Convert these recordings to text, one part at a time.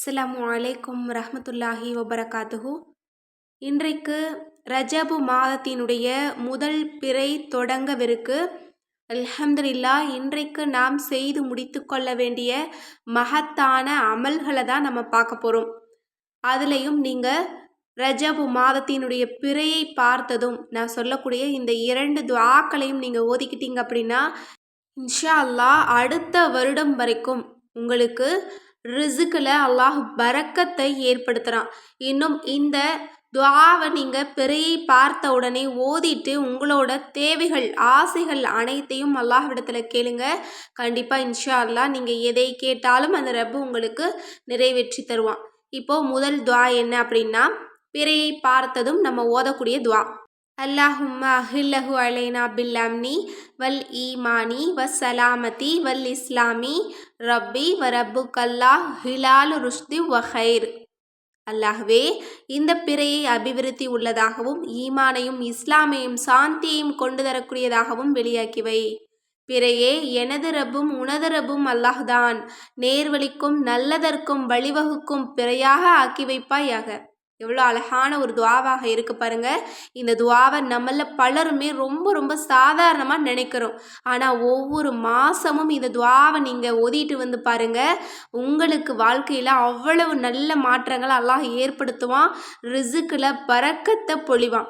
அஸ்லாம் அலைக்கும் ரஹமத்துல்லாஹி வபரகாத்துஹு. இன்றைக்கு ரஜபு மாதத்தினுடைய முதல் பிறை தொடங்கவிருக்கு. அல்ஹம்துலில்லா இன்றைக்கு நாம் செய்து முடித்து கொள்ள வேண்டிய மகத்தான அமல்களை தான் நம்ம பார்க்க போகிறோம் அதுலேயும் நீங்கள் ரஜபு மாதத்தினுடைய பிறையை பார்த்ததும் நான் சொல்லக்கூடிய இந்த இரண்டு துவாக்களையும் நீங்கள் ஓதிக்கிட்டீங்க அப்படின்னா இன்ஷா அல்லாஹ் அடுத்த வருடம் வரைக்கும் உங்களுக்கு ரிசுக்கில் அல்லாஹ் பறக்கத்தை ஏற்படுத்துகிறான் இன்னும் இந்த துவாவை நீங்கள் பிறையை பார்த்த உடனே ஓதிட்டு உங்களோட தேவைகள் ஆசைகள் அனைத்தையும் அல்லாஹ்விடத்தில் கேளுங்க. கண்டிப்பாக இன்ஷா அல்லா நீங்கள் எதை கேட்டாலும் அந்த ரப்பு உங்களுக்கு நிறைவேற்றி தருவான். இப்போது முதல் துவா என்ன அப்படின்னா பிறையை பார்த்ததும் நம்ம ஓதக்கூடிய துவா. அல்லாஹும்மா அஹில்லஹு அலைனா பில் அம்னி வல் ஈமானி வ சலாமதி வல் இஸ்லாமி ரப்பி வ ரப்பு கல்லா ஹிலாலு ருஷ்தி வஹைர் அல்லாஹ்வே இந்த பிறையை அபிவிருத்தி உள்ளதாகவும் ஈமானையும் இஸ்லாமையும் சாந்தியையும் கொண்டு தரக்கூடியதாகவும் வெளியாக்கிவை பிறையே எனது ரப்பும் உனது ரப்பும் அல்லாஹ்தான். நேர்வழிக்கும் நல்லதற்கும் வழிவகுக்கும் பிறையாக ஆக்கி வைப்பாயாக. எவ்வளோ அழகான ஒரு துவாவாக இருக்கு பாருங்க. இந்த துவாவை நம்மள பலருமே ரொம்ப ரொம்ப சாதாரணமாக நினைக்கிறோம். ஆனால் ஒவ்வொரு மாதமும் இந்த துவாவை நீங்கள் ஒதிட்டு வந்து பாருங்க. உங்களுக்கு வாழ்க்கையில் அவ்வளவு நல்ல மாற்றங்களை அல்லாஹ் ஏற்படுத்துவான். ரிசுக்கில் பறக்கத்தை பொழிவான்.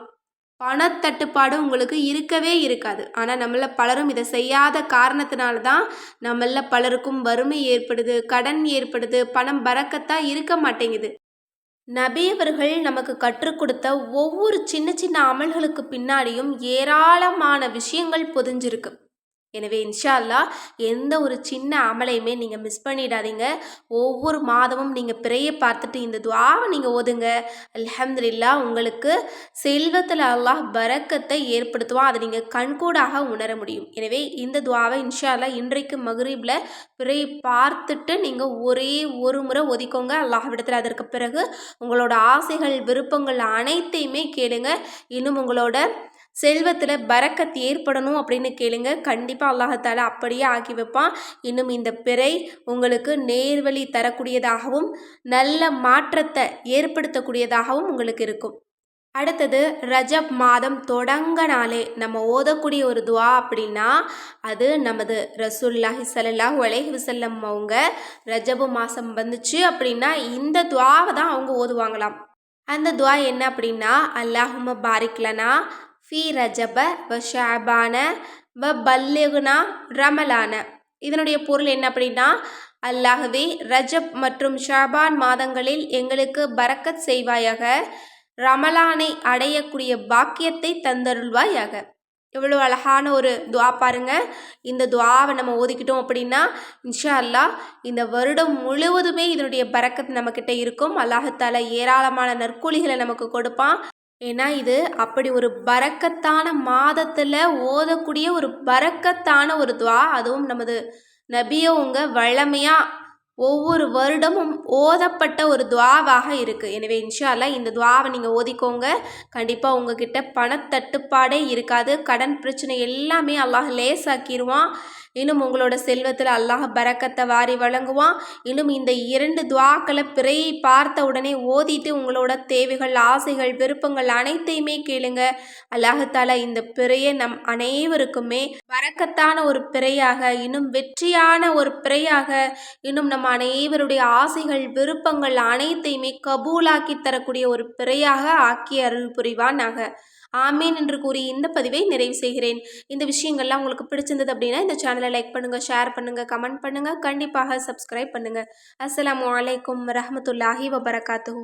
பணத்தட்டுப்பாடு உங்களுக்கு இருக்கவே இருக்காது. ஆனால் நம்மள பலரும் இதை செய்யாத காரணத்தினால தான் நம்மள பலருக்கும் வறுமை ஏற்படுது கடன் ஏற்படுது பணம் பறக்கத்தான் இருக்க மாட்டேங்குது. நபியவர்கள் நமக்கு கற்றுக் கொடுத்த ஒவ்வொரு சின்ன சின்ன அமல்களுக்கு பின்னாடியும் ஏராளமான விஷயங்கள் பொதிஞ்சிருக்கு. எனவே இன்ஷா அல்லா எந்த ஒரு சின்ன அமலையுமே நீங்கள் மிஸ் பண்ணிடாதீங்க. ஒவ்வொரு மாதமும் நீங்கள் பிறைய பார்த்துட்டு இந்த துவாவை நீங்கள் ஓதுங்க. அலமதுல்லா உங்களுக்கு செல்வத்தில் அல்லாஹ் பறக்கத்தை ஏற்படுத்துவான். அதை நீங்கள் கண்கூடாக உணர முடியும். எனவே இந்த துவாவை இன்ஷா அல்லா இன்றைக்கு மகரீபில் பிறையை பார்த்துட்டு நீங்கள் ஒரே ஒரு முறை ஒதுக்கோங்க. அல்லாஹ்விடத்தில் அதற்கு பிறகு உங்களோட ஆசைகள் விருப்பங்கள் அனைத்தையுமே கேளுங்க. இன்னும் உங்களோட செல்வத்தில் பறக்கத் ஏற்படணும் அப்படின்னு கேளுங்க. கண்டிப்பாக அல்லாஹால அப்படியே ஆக்கி வைப்பான். இன்னும் இந்த பிறை உங்களுக்கு நேர்வழி தரக்கூடியதாகவும் நல்ல மாற்றத்தை ஏற்படுத்தக்கூடியதாகவும் உங்களுக்கு இருக்கும். அடுத்தது ரஜப் மாதம் தொடங்கினாலே நம்ம ஓதக்கூடிய ஒரு துவா அப்படின்னா அது நமது ரசூல்லாஹி சல்லாஹ் உலகி வசல்லம் அவங்க ரஜபு மாதம் வந்துச்சு அப்படின்னா இந்த துவாவை தான் அவங்க ஓதுவாங்களாம். அந்த துவா என்ன அப்படின்னா அல்லாஹும பாரிக்லனா ஃபி ரஜப வ ஷாபான வ பல்லெகுனா ரமலான. இதனுடைய பொருள் என்ன அப்படின்னா அல்லாஹவே ரஜப் மற்றும் ஷாபான் மாதங்களில் எங்களுக்கு பறக்கத் செய்வாயாக ரமலானை அடையக்கூடிய பாக்கியத்தை தந்தருள்வாயாக. எவ்வளோ அழகான ஒரு துவா பாருங்க. இந்த துவாவை நம்ம ஓதிக்கிட்டோம் அப்படின்னா இன்ஷா அல்லா இந்த வருடம் முழுவதுமே இதனுடைய பறக்கத் நம்மக்கிட்ட இருக்கும். அல்லாஹத்தால ஏராளமான நற்கூலிகளை நமக்கு கொடுப்பான். ஏன்னா இது அப்படி ஒரு பறக்கத்தான மாதத்தில் ஓதக்கூடிய ஒரு பறக்கத்தான ஒரு துவா. அதுவும் நமது நபியவங்க வழமையாக ஒவ்வொரு வருடமும் ஓதப்பட்ட ஒரு துவாவாக இருக்குது எனவே இன்ஷால்லா இந்த துவாவை நீங்கள் ஓதிக்கோங்க. கண்டிப்பாக உங்ககிட்ட பணத்தட்டுப்பாடே இருக்காது. கடன் பிரச்சனை எல்லாமே அல்லாஹ் லேசாக்கிடுவான் இன்னும் உங்களோட செல்வத்தில் அல்லாஹ் பறக்கத்தை வாரி வழங்குவான். இன்னும் இந்த இரண்டு துவாக்களை பிறையை பார்த்த உடனே ஓதிட்டு உங்களோட தேவைகள் ஆசைகள் விருப்பங்கள் அனைத்தையுமே கேளுங்க. அல்லாஹால இந்த பிறையை நம் அனைவருக்குமே பறக்கத்தான ஒரு பிறையாக இன்னும் வெற்றியான ஒரு பிறையாக இன்னும் நம் அனைவருடைய ஆசைகள் விருப்பங்கள் அனைத்தையுமே கபூலாக்கி தரக்கூடிய ஒரு பிறையாக ஆக்கி அருள் புரிவானாக. ஆமீன் என்று கூறி இந்த பதிவை நிறைவு செய்கிறேன். இந்த விஷயங்கள்லாம் உங்களுக்கு பிடிச்சிருந்தது அப்படின்னா இந்த சேனலை லைக் பண்ணுங்கள் ஷேர் பண்ணுங்கள் கமெண்ட் பண்ணுங்கள் கண்டிப்பாக சப்ஸ்கிரைப் பண்ணுங்கள் அஸ்லாம் வலைக்கம் வரமத்துல்லாஹி வபரகாத்து